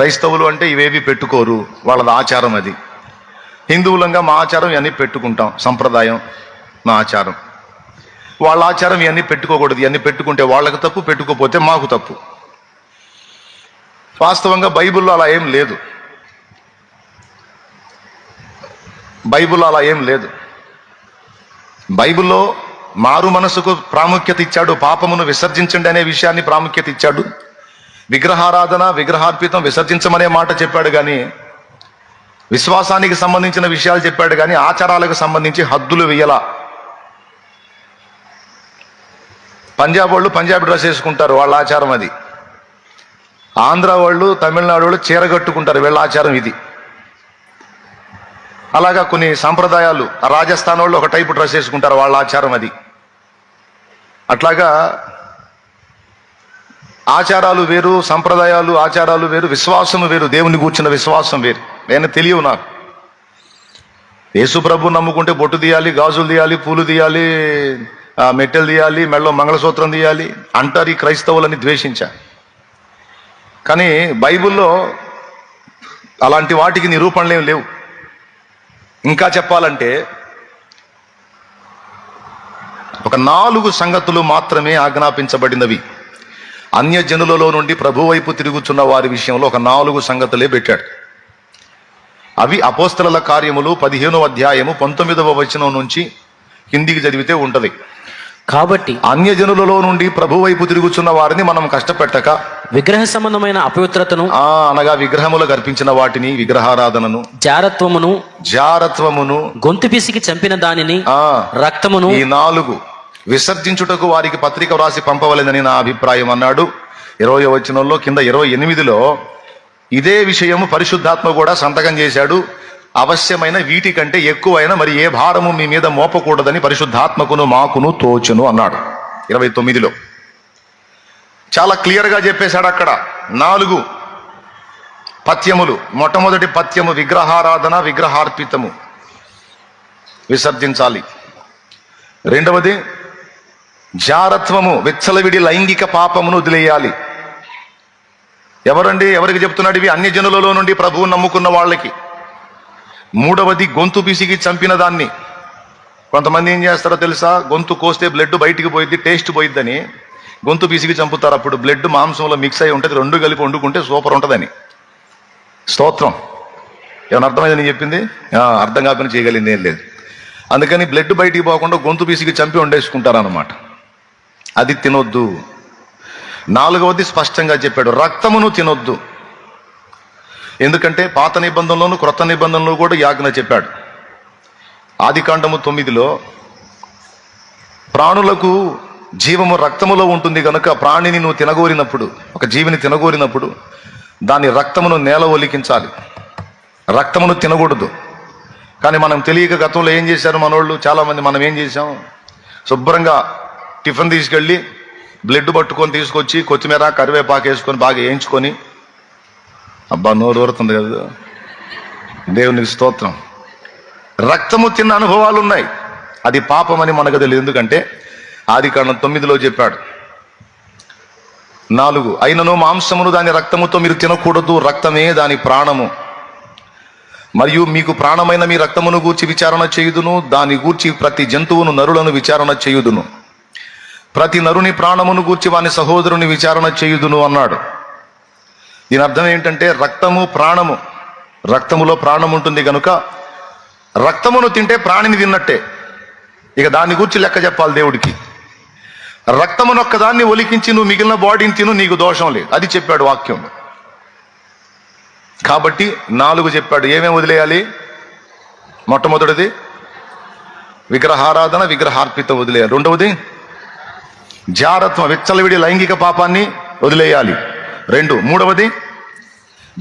క్రైస్తవులు అంటే ఇవేవి పెట్టుకోరు వాళ్ళది ఆచారం అది. హిందువులంగా మా ఆచారం ఇవన్నీ పెట్టుకుంటాం సంప్రదాయం మా ఆచారం. వాళ్ళ ఆచారం ఇవన్నీ పెట్టుకోకూడదు ఇవన్నీ పెట్టుకుంటే వాళ్ళకి తప్పు పెట్టుకోపోతే మాకు తప్పు. వాస్తవంగా బైబిల్లో అలా ఏం లేదు. బైబిల్లో అలా ఏం లేదు. బైబిల్లో మారు మనసుకు ప్రాముఖ్యత ఇచ్చాడు పాపమును విసర్జించండి అనే విషయాన్ని ప్రాముఖ్యత ఇచ్చాడు. విగ్రహారాధన విగ్రహార్పితం విసర్జించమనే మాట చెప్పాడు కానీ విశ్వాసానికి సంబంధించిన విషయాలు చెప్పాడు కానీ ఆచారాలకు సంబంధించి హద్దులు వేయలా. పంజాబ్ వాళ్ళు పంజాబీ డ్రెస్ వేసుకుంటారు వాళ్ళ ఆచారం అది. ఆంధ్ర వాళ్ళు తమిళనాడు వాళ్ళు చీర కట్టుకుంటారు వీళ్ళ ఆచారం ఇది. అలాగా కొన్ని సాంప్రదాయాలు రాజస్థాన్ వాళ్ళు ఒక టైపు డ్రెస్ వేసుకుంటారు వాళ్ళ ఆచారం అది. అట్లాగా ఆచారాలు వేరు సంప్రదాయాలు ఆచారాలు వేరు విశ్వాసము వేరు దేవుని కూర్చున్న విశ్వాసం వేరు. నేను తెలియవు నాకు. యేసు ప్రభు నమ్ముకుంటే బొట్టు తీయాలి గాజులు తీయాలి పూలు తీయాలి మెట్టెలు తీయాలి మెడలో మంగళసూత్రం తీయాలి అంటారు ఈ క్రైస్తవులని ద్వేషించా. కానీ బైబిల్లో అలాంటి వాటికి నిరూపణలు ఏం లేవు. ఇంకా చెప్పాలంటే ఒక నాలుగు సంగతులు మాత్రమే ఆజ్ఞాపించబడినవి. అన్యజనులలో నుండి ప్రభు వైపు తిరుగుచున్న వారి విషయంలో ఒక నాలుగు సంగతులే పెట్టాడు. అవి అపోస్తల కార్యములు పదిహేనో అధ్యాయము పంతొమ్మిదవ వచనం నుంచి కిందికి చదివితే ఉంటది. కాబట్టి అన్యజనులలో నుండి ప్రభు వైపు తిరుగుచున్న వారిని మనం కష్టపెట్టక విగ్రహ సంబంధమైన అపవిత్రతను ఆ అనగా విగ్రహములకు అర్పించిన వాటిని విగ్రహారాధనను జారత్వమును జారత్వమును గొంతు పిసికి చంపిన దానిని ఆ రక్తమును ఈ నాలుగు విసర్జించుటకు వారికి పత్రిక వ్రాసి పంపవలేదని నా అభిప్రాయం అన్నాడు. ఇరవై వచనంలో కింద ఇరవై ఎనిమిదిలో ఇదే విషయము పరిశుద్ధాత్మ కూడా సంతకం చేశాడు. అవశ్యమైన వీటికంటే ఎక్కువైన మరి ఏ భారము మీ మీద మోపకూడదని పరిశుద్ధాత్మకును మాకును తోచును అన్నాడు. ఇరవై తొమ్మిదిలో. చాలా క్లియర్గా చెప్పేశాడు అక్కడ. నాలుగు పత్యములు మొట్టమొదటి పత్యము విగ్రహారాధన విగ్రహార్పితము. విసర్జించాలి. రెండవది జారత్వము విచ్చలవిడి లైంగిక పాపమును వదిలేయాలి. ఎవరండి? ఎవరికి చెప్తున్నాడు ఇవి? అన్ని జనులలో నుండి ప్రభువు నమ్ముకున్న వాళ్ళకి. మూడవది గొంతు పిసికి చంపిన దాన్ని. కొంతమంది ఏం చేస్తారో తెలుసా? గొంతు కోస్తే బ్లడ్ బయటికి పోయిద్ది టేస్ట్ పోయిద్దని. గొంతు పిసికి చంపుతారు అప్పుడు బ్లడ్ మాంసంలో మిక్స్ అయి ఉంటుంది రెండు కలిపి వండుకుంటే సూపర్ ఉంటుందని. స్తోత్రం. ఏమైనా అర్థమైంది నేను చెప్పింది? అర్థం కాకుండా చేయగలిగింది ఏం లేదు. అందుకని బ్లడ్ బయటికి పోకుండా గొంతు పీసికి చంపి వండేసుకుంటారన్నమాట. అది తినొద్దు. నాలుగవది స్పష్టంగా చెప్పాడు రక్తమును తినొద్దు. ఎందుకంటే పాత నిబంధనలోను క్రొత్త నిబంధనలో కూడా యాజ్ఞ చెప్పాడు. ఆది కాండము తొమ్మిదిలో ప్రాణులకు జీవము రక్తములో ఉంటుంది కనుక ప్రాణిని నువ్వు తినగోరినప్పుడు ఒక జీవిని తినగోరినప్పుడు దాని రక్తమును నేల ఒలికించాలి. రక్తమును తినకూడదు. కానీ మనం తెలియక గతంలో ఏం చేశారు మనోళ్ళు? చాలామంది మనం ఏం చేసాం శుభ్రంగా టిఫిన్ తీసుకెళ్ళి బ్లడ్ పట్టుకొని తీసుకొచ్చి కొత్తిమీర కరివేపాకు వేసుకొని బాగా వేయించుకొని. అబ్బా నోరు ఊరుతుంది కదా. దేవునికి స్తోత్రం. రక్తము తిన్న అనుభవాలు ఉన్నాయి అది పాపమని మనకు తెలియదు. ఎందుకంటే ఆది కాండం తొమ్మిదిలో చెప్పాడు. నాలుగు అయినను మాంసమును దాని రక్తముతో మీరు తినకూడదు. రక్తమే దాని ప్రాణము. మరియు మీకు ప్రాణమైన మీ రక్తమును గూర్చి విచారణ చేయుదును. దాని గూర్చి ప్రతి జంతువును నరులను విచారణ చేయుదును. ప్రతి నరుని ప్రాణమును గూర్చి వాని సహోదరుని విచారణ చేయుదును అన్నాడు. దీని అర్థం ఏంటంటే రక్తము ప్రాణము. రక్తములో ప్రాణం ఉంటుంది కనుక రక్తమును తింటే ప్రాణిని తిన్నట్టే. ఇక దాన్ని గురించి లెక్క చెప్పాలి దేవుడికి. రక్తమునొక్కదాన్ని ఒలికించి నువ్వు మిగిలిన బాడీని తిను నీకు దోషం లేదు. అది చెప్పాడు వాక్యం. కాబట్టి నాలుగు చెప్పాడు. ఏమేమి వదిలేయాలి? మొట్టమొదటిది విగ్రహారాధన విగ్రహార్పిత వదిలేయాలి. రెండవది జారత్వం విచ్చలవిడి లైంగిక పాపాన్ని వదిలేయాలి. రెండు మూడవది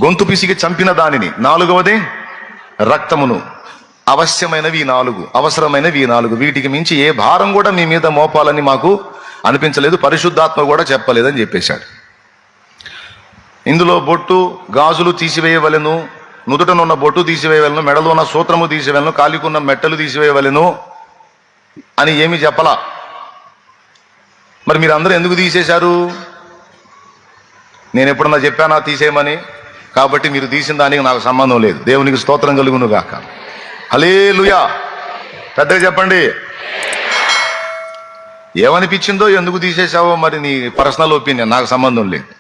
గొంతు పిసికి చంపిన దానిని. నాలుగవది రక్తమును. అవశ్యమైనవి నాలుగు అవసరమైనవి నాలుగు. వీటికి మించి ఏ భారం కూడా మీ మీద మోపాలని మాకు అనిపించలేదు పరిశుద్ధాత్మ కూడా చెప్పలేదని చెప్పేశాడు. ఇందులో బొట్టు గాజులు తీసివేయవలెను నుదుటనున్న బొట్టు తీసివేయవలను మెడలో ఉన్న సూత్రము తీసివేయలను కాలికున్న మెట్టలు తీసివేయవలను అని ఏమి చెప్పలా. మరి మీరు అందరూ ఎందుకు తీసేశారు? నేను ఎప్పుడన్నా చెప్పానా తీసేయమని? కాబట్టి మీరు తీసిన దానికి నాకు సంబంధం లేదు. దేవునికి స్తోత్రం కలుగును గాక హలేలుయా పెద్దగా చెప్పండి. ఏమనిపించిందో ఎందుకు తీసేసావో మరి నీ పర్సనల్ ఒపీనియన్ నాకు సంబంధం లేదు.